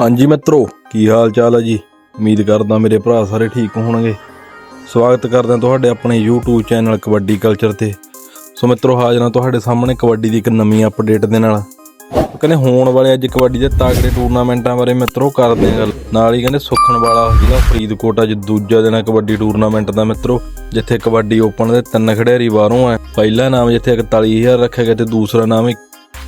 ਹਾਂਜੀ ਮਿੱਤਰੋ, ਕੀ ਹਾਲ ਚਾਲ ਹੈ ਜੀ? ਉਮੀਦ ਕਰਦਾ ਮੇਰੇ ਭਰਾ ਸਾਰੇ ਠੀਕ ਹੋਣਗੇ। ਸਵਾਗਤ ਕਰਦੇ ਹਾਂ ਤੁਹਾਡੇ ਆਪਣੇ YouTube ਚੈਨਲ ਕਬੱਡੀ ਕਲਚਰ ਤੇ। ਸੋ ਮਿੱਤਰੋ, ਹਾਜ਼ਰ ਹਾਂ ਤੁਹਾਡੇ ਸਾਹਮਣੇ ਕਬੱਡੀ ਦੀ ਇੱਕ ਨਵੀਂ ਅਪਡੇਟ ਦੇ ਨਾਲ। ਕਹਿੰਦੇ ਹੋਣ ਵਾਲੇ ਅੱਜ ਕਬੱਡੀ ਦੇ ਤਾਕੜੇ ਟੂਰਨਾਮੈਂਟਾਂ ਬਾਰੇ ਮਿੱਤਰੋ ਕਰਦੇ ਹਾਂ ਗੱਲ। ਨਾਲ ਹੀ ਕਹਿੰਦੇ ਸੁਖਣ ਵਾਲਾ ਜ਼ਿਲ੍ਹਾ ਫਰੀਦਕੋਟ ਅੱਜ ਦੂਜਾ ਦਿਨ ਹੈ ਕਬੱਡੀ ਟੂਰਨਾਮੈਂਟ ਦਾ ਮਿੱਤਰੋ, ਜਿੱਥੇ ਕਬੱਡੀ ਓਪਨ ਦੇ ਤਿੰਨ ਖਿਡਾਰੀ ਬਾਹਰੋਂ ਆ ਪਹਿਲਾ ਨਾਮ ਜਿੱਥੇ 41000 ਰੱਖਿਆ ਗਿਆ ਤੇ ਦੂਸਰਾ ਨਾਮ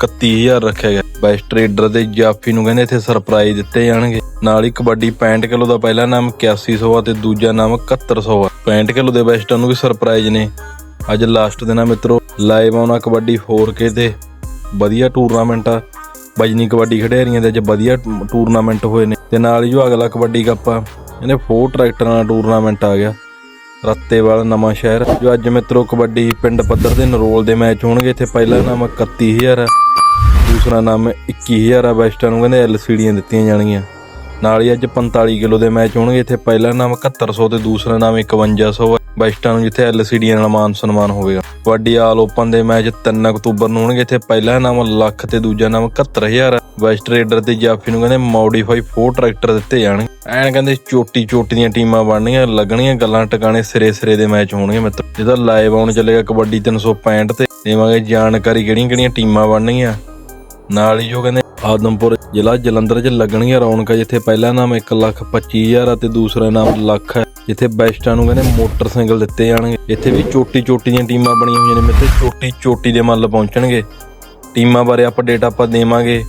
31000 ਰੱਖਿਆ ਗਿਆ। ਬੈਸਟ ਟ੍ਰੇਡਰ ਦੇ ਜਾਫੀ ਨੂੰ ਕਹਿੰਦੇ ਇੱਥੇ ਸਰਪ੍ਰਾਈਜ਼ ਦਿੱਤੇ ਜਾਣਗੇ। ਨਾਲ ਹੀ ਕਬੱਡੀ 65 ਕਿਲੋ ਦਾ ਪਹਿਲਾ ਨਾਮ 8100 ਆ ਤੇ ਦੂਜਾ ਨਾਮ 7100 ਆ। 65 ਕਿਲੋ ਦੇ ਬੈਸਟਾਂ ਨੂੰ ਵੀ ਸਰਪ੍ਰਾਈਜ਼ ਨੇ। ਅੱਜ ਲਾਸਟ ਦਿਨ ਆ ਮਿੱਤਰੋ, ਲਾਈਵ ਆਉਣਾ ਕਬੱਡੀ 4K ਤੇ। ਵਧੀਆ ਟੂਰਨਾਮੈਂਟ ਆ। ਬਜਨੀ ਕਬੱਡੀ ਖਿਡਾਰੀਆਂ ਦੇ ਅੱਜ ਵਧੀਆ ਟੂਰਨਾਮੈਂਟ ਹੋਏ ਨੇ। ਤੇ ਨਾਲ ਹੀ ਜੋ ਅਗਲਾ ਕਬੱਡੀ ਕੱਪ ਆ, ਇਹਨੇ ਫੋਰ ਟਰੈਕਟਰਾਂ ਦਾ ਟੂਰਨਾਮੈਂਟ ਆ ਗਿਆ। ਰੱਤੇਵਾਲ ਨਵਾਂ ਸ਼ਹਿਰ ਜੋ ਅੱਜ ਮਿੱਤਰੋ ਕਬੱਡੀ ਪਿੰਡ ਪੱਧਰ ਦੇ ਨਰੋਲ ਦੇ ਮੈਚ ਹੋਣਗੇ, ਇੱਥੇ ਪਹਿਲਾ ਨਾਮ 31000 ਆ। ਦੂਸਰਾ ਨਾਮ 21000 ਆ ਬੈਸਟਾਂ ਨੂੰ, ਕਹਿੰਦੇ ਐਲਸੀਡੀਆਂ ਦਿੱਤੀਆਂ ਜਾਣਗੀਆਂ। ਨਾਲ ਹੀ ਅੱਜ 45 ਕਿਲੋ ਦੇ ਮੈਚ ਹੋਣਗੇ, ਇੱਥੇ ਪਹਿਲਾ ਨਾਮ 7100 ਤੇ ਦੂਸਰਾ ਨਾਮ 5100 ਹੈ ਬੈਸਟਾਂ ਨੂੰ ਜਿੱਥੇ ਐਲਸੀਡੀਆਂ ਨਾਲ ਮਾਨ ਸਨਮਾਨ ਹੋਵੇਗਾ। ਕਬੱਡੀ ਆਲ ਓਪਨ ਦੇ ਮੈਚ 3 ਅਕਤੂਬਰ ਨੂੰ ਹੋਣਗੇ, ਇੱਥੇ ਪਹਿਲਾ ਨਾਮ ਲੱਖ ਤੇ ਦੂਜਾ ਨਾਮ 71000 ਹੈ ਵੈਸਟ ਰੇਡਰ ਤੇ ਜਾਫੀ ਨੂੰ ਕਹਿੰਦੇ ਮੋਡੀਫਾਈ 4 ਟਰੈਕਟਰ ਦਿੱਤੇ ਜਾਣਗੇ। ਐਨ ਕਹਿੰਦੇ ਚੋਟੀ ਚੋਟੀ ਦੀਆਂ ਟੀਮਾਂ ਬਣਨੀਆਂ, ਲੱਗਣੀਆਂ ਗੱਲਾਂ ਟਿਕਾਣੇ ਸਿਰੇ ਸਿਰੇ ਦੇ ਮੈਚ ਹੋਣਗੇ ਮਿੱਤਰ। ਜਿਹਦਾ ਲਾਈਵ ਆਉਣ ਚੱਲੇਗਾ ਕਬੱਡੀ 365 ਤੇ। ਦੇਵਾਂਗੇ ਜਾਣਕਾਰੀ ਕਿਹੜੀਆਂ ਕਿਹੜੀਆਂ ਟੀਮਾਂ ਬਣਨੀਆਂ। ਨਾਲ ਹੀ ਜੋ ਕਹਿੰਦੇ ਆਦਮਪੁਰ ਜ਼ਿਲ੍ਹਾ ਜਲੰਧਰ 'ਚ ਲੱਗਣਗੀਆਂ ਰੌਣਕਾਂ, ਜਿੱਥੇ ਪਹਿਲਾ ਨਾਮ 125000 ਆ ਤੇ ਦੂਸਰਾ ਨਾਮ ਲੱਖ ਹੈ, ਜਿੱਥੇ ਬੈਸਟਾਂ ਨੂੰ ਕਹਿੰਦੇ ਮੋਟਰਸਾਈਕਲ ਦਿੱਤੇ ਜਾਣਗੇ। ਇੱਥੇ ਵੀ ਚੋਟੀ ਚੋਟੀ ਦੀਆਂ ਟੀਮਾਂ ਬਣੀਆਂ ਹੋਈਆਂ ਨੇ ਮਿੱਤੇ ਚੋਟੀ ਚੋਟੀ ਦੇ ਮੱਲ ਪਹੁੰਚਣਗੇ। ਟੀਮਾਂ ਬਾਰੇ ਅਪਡੇਟ ਆਪਾਂ ਦੇਵਾਂਗੇ,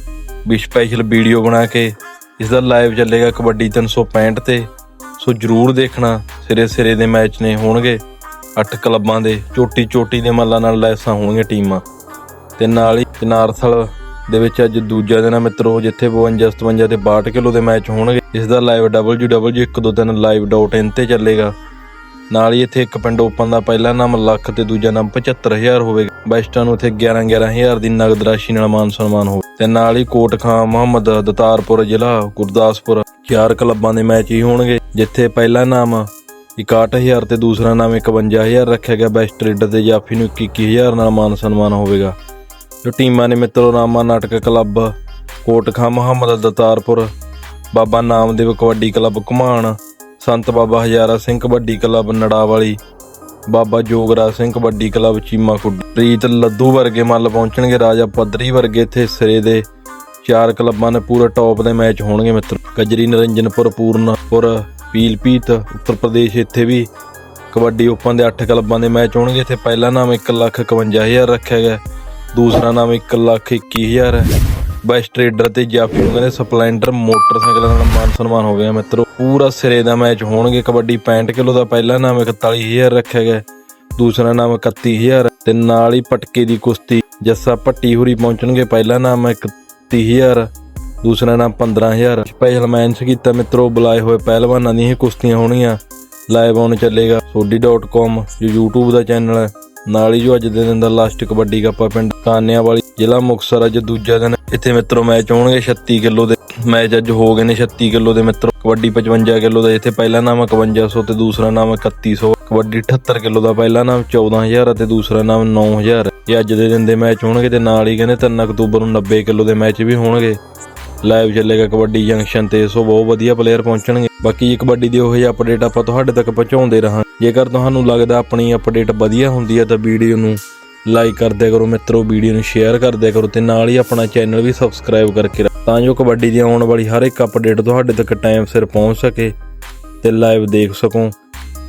ਵੀ ਸਪੈਸ਼ਲ ਵੀਡੀਓ ਬਣਾ ਕੇ ਇਸ ਦਾ ਲਾਈਵ ਚੱਲੇਗਾ ਕਬੱਡੀ 365 ਤੇ। ਸੋ ਜਰੂਰ ਦੇਖਣਾ ਸਿਰੇ ਸਿਰੇ ਦੇ ਮੈਚ ਨੇ ਹੋਣਗੇ, ਅੱਠ ਕਲੱਬਾਂ ਦੇ ਚੋਟੀ ਚੋਟੀ ਦੇ ਮੱਲਾਂ ਨਾਲ ਲੈਸਾਂ ਹੋਣਗੀਆਂ ਟੀਮਾਂ। ਤੇ ਨਾਲ ਹੀ ਚਨਾਰਥਲ ਦੇ ਵਿੱਚ ਅੱਜ ਦੂਜਾ ਦਿਨ ਆ ਮਿੱਤਰੋ, ਜਿੱਥੇ 52 57 ਤੇ 62 ਕਿਲੋ ਦੇ ਮੈਚ ਹੋਣਗੇ। ਇਸ ਦਾ ਲਾਈਵ www123 live.in ਤੇ ਚੱਲੇਗਾ। ਨਾਲ ਹੀ ਇੱਥੇ ਇੱਕ ਪਿੰਡ ਓਪਨ ਦਾ ਪਹਿਲਾ ਨਾਮ ਲੱਖ ਤੇ ਦੂਜਾ ਨਾਮ 75000 ਹੋਵੇਗਾ। ਬੈਸਟਾਂ ਨੂੰ ਇੱਥੇ 11 11000 ਦੀ ਨਗਦ ਰਾਸ਼ੀ ਨਾਲ ਮਾਨ ਸਨਮਾਨ ਹੋਵੇ। ਤੇ ਨਾਲ ਹੀ ਕੋਟ ਖਾਂ ਮੁਹੰਮਦ, ਦਤਾਰਪੁਰ ਜ਼ਿਲ੍ਹਾ, ਗੁਰਦਾਸਪੁਰ ਚਾਰ ਕਲੱਬਾਂ ਦੇ ਮੈਚ ਹੀ ਹੋਣਗੇ, ਜਿੱਥੇ ਪਹਿਲਾ ਨਾਮ 61000 ਤੇ ਦੂਸਰਾ ਨਾਮ 51000 ਰੱਖਿਆ ਗਿਆ। ਬੈਸਟ ਟ੍ਰੇਡਰ ਦੇ ਜਾਫੀ ਨੂੰ 21000 ਨਾਲ ਮਾਨ ਸਨਮਾਨ ਹੋਵੇਗਾ। ਜੋ ਟੀਮਾਂ ਨੇ ਮਿੱਤਰੋ Rama Natak club Kotkha Muhammad Datarpur, Baba Namdev kabaddi club Ghuman, Sant Baba Hazara Singh kabaddi club Narawali, Baba Jogra Singh kabaddi club Cheema Kuddi Preet Laddu ਵਰਗੇ ਮੱਲ ਪਹੁੰਚਣਗੇ, ਰਾਜਾ ਪੱਧਰੀ ਵਰਗੇ ਇੱਥੇ ਸਿਰੇ ਦੇ ਚਾਰ ਕਲੱਬਾਂ ਨੇ ਪੂਰੇ ਟੌਪ ਦੇ ਮੈਚ ਹੋਣਗੇ ਮਿੱਤਰ। ਕਜਰੀ, ਨਰਿੰਜਨਪੁਰ, ਪੂਰਨਪੁਰ, ਪੀਲਪੀਤ, ਉੱਤਰ ਪ੍ਰਦੇਸ਼, ਇੱਥੇ ਵੀ ਕਬੱਡੀ ਓਪਨ ਦੇ 8 ਕਲੱਬਾਂ ਦੇ ਮੈਚ ਹੋਣਗੇ। ਇੱਥੇ ਪਹਿਲਾ ਨਾਮ 151000 ਰੱਖਿਆ ਗਿਆ। ਦੂਸਰਾ ਨਾਮ 121000 ਹੈ। ਬੈਸਟ ਟ੍ਰੇਡਰ ਤੇ ਜਾਫੀ ਨੂੰ ਕਹਿੰਦੇ ਸਪਲੈਂਡਰ, ਮੋਟਰਸਾਈਕਲ ਨਾਲ ਮਾਨ ਸਨਮਾਨ ਹੋ ਗਿਆ ਮਿੱਤਰੋ। ਪੂਰਾ ਸਿਰੇ ਦਾ ਮੈਚ ਹੋਣਗੇ, ਕਬੱਡੀ 65 ਕਿਲੋ ਦਾ ਪਹਿਲਾ ਨਾਮ 41000 ਰੱਖਿਆ ਗਿਆ। ਦੂਸਰਾ ਨਾਮ 31000 ਤੇ ਨਾਲ ਹੀ ਪਟਕੇ ਦੀ ਕੁਸ਼ਤੀ, ਜੱਸਾ ਪੱਟੀ ਹੁਰੀ ਪਹੁੰਚਣਗੇ, ਪਹਿਲਾ ਨਾਮ 31000 ਦੂਸਰਾ ਨਾਮ 15000 ਸਪੈਸ਼ਲ ਮੈਚ ਕੀਤਾ ਮਿੱਤਰੋ, ਬੁਲਾਏ ਹੋਏ ਪਹਿਲਵਾਨਾਂ ਦੀਆਂ ਇਹ ਕੁਸ਼ਤੀਆਂ ਹੋਣਗੀਆਂ ਲਾਈਵ ਆਨ ਚੱਲੇਗਾ। sodi.com ਜੋ YouTube ਦਾ ਚੈਨਲ ਹੈ। ਨਾਲ ਹੀ ਜੋ ਅੱਜ ਦੇ ਦਿਨ ਦਾ ਲਾਸਟ ਕਬੱਡੀ ਕੱਪ ਕੱਪਾ ਪਿੰਡ ਕਾਨਿਆਵਾਲੀ ਜ਼ਿਲ੍ਹਾ ਮੁਕਤਸਰ ਅੱਜ ਦੂਜਾ ਦਿਨ। ਇੱਥੇ ਮਿੱਤਰੋ ਮੈਚ ਹੋਣਗੇ 36 ਕਿਲੋ ਦੇ। ਮੈਚ ਅੱਜ ਹੋ ਗਏ ਨੇ 36 ਕਿਲੋ ਦੇ ਮਿੱਤਰੋ। ਕਬੱਡੀ 55 ਕਿਲੋ ਦਾ ਇੱਥੇ ਪਹਿਲਾ ਨਾਮ 5100 ਤੇ ਦੂਸਰਾ ਨਾਮ 3100 ਕਬੱਡੀ 78 ਕਿਲੋ ਦਾ ਪਹਿਲਾ ਨਾਮ 14000 ਅਤੇ ਦੂਸਰਾ ਨਾਮ 9000 ਇਹ ਅੱਜ ਦੇ ਦਿਨ ਦੇ ਮੈਚ ਹੋਣਗੇ ਤੇ ਨਾਲ ਹੀ ਕਹਿੰਦੇ 3 ਅਕਤੂਬਰ ਨੂੰ 90 ਕਿਲੋ ਦੇ ਮੈਚ ਵੀ ਹੋਣਗੇ। ਲਾਈਵ ਚੱਲੇਗਾ ਕਬੱਡੀ ਜੰਕਸ਼ਨ ਤੇ, ਸੋ ਬਹੁਤ ਵਧੀਆ ਪਲੇਅਰ ਪਹੁੰਚਣਗੇ। ਬਾਕੀ ਇਹ ਕਬੱਡੀ ਦੀ ਉਹ ਜਿਹੀ ਅਪਡੇਟ ਆਪਾਂ ਤੁਹਾਡੇ ਤੱਕ ਪਹੁੰਚਾਉਂਦੇ ਰਹਾਂ ਜੇਕਰ ਤੁਹਾਨੂੰ ਲੱਗਦਾ ਆਪਣੀ ਅਪਡੇਟ ਵਧੀਆ ਹੁੰਦੀ ਹੈ ਤਾਂ ਵੀਡੀਓ ਨੂੰ ਲਾਈਕ ਕਰਦਿਆ ਕਰੋ ਮਿੱਤਰੋ, ਵੀਡੀਓ ਨੂੰ ਸ਼ੇਅਰ ਕਰਦਿਆ ਕਰੋ ਤੇ ਨਾਲ ਹੀ ਆਪਣਾ ਚੈਨਲ ਵੀ ਸਬਸਕ੍ਰਾਈਬ ਕਰਕੇ ਰੱਖੋ ਤਾਂ ਜੋ ਕਬੱਡੀ ਦੀ ਆਉਣ ਵਾਲੀ ਹਰ ਇੱਕ ਅਪਡੇਟ ਤੁਹਾਡੇ ਤੱਕ ਟਾਈਮ ਸਿਰ ਪਹੁੰਚ ਸਕੇ ਤੇ ਲਾਈਵ ਦੇਖ ਸਕੋ।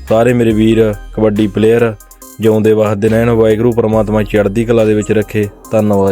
ਸਾਰੇ ਮੇਰੇ ਵੀਰ ਕਬੱਡੀ ਪਲੇਅਰ ਜਿਉਂਦੇ ਵਸਦੇ ਰਹਿਣ ਵਾਹਿਗੁਰੂ, ਪਰਮਾਤਮਾ ਚੜ੍ਹਦੀ ਕਲਾ ਦੇ ਵਿੱਚ ਰੱਖੇ। ਧੰਨਵਾਦ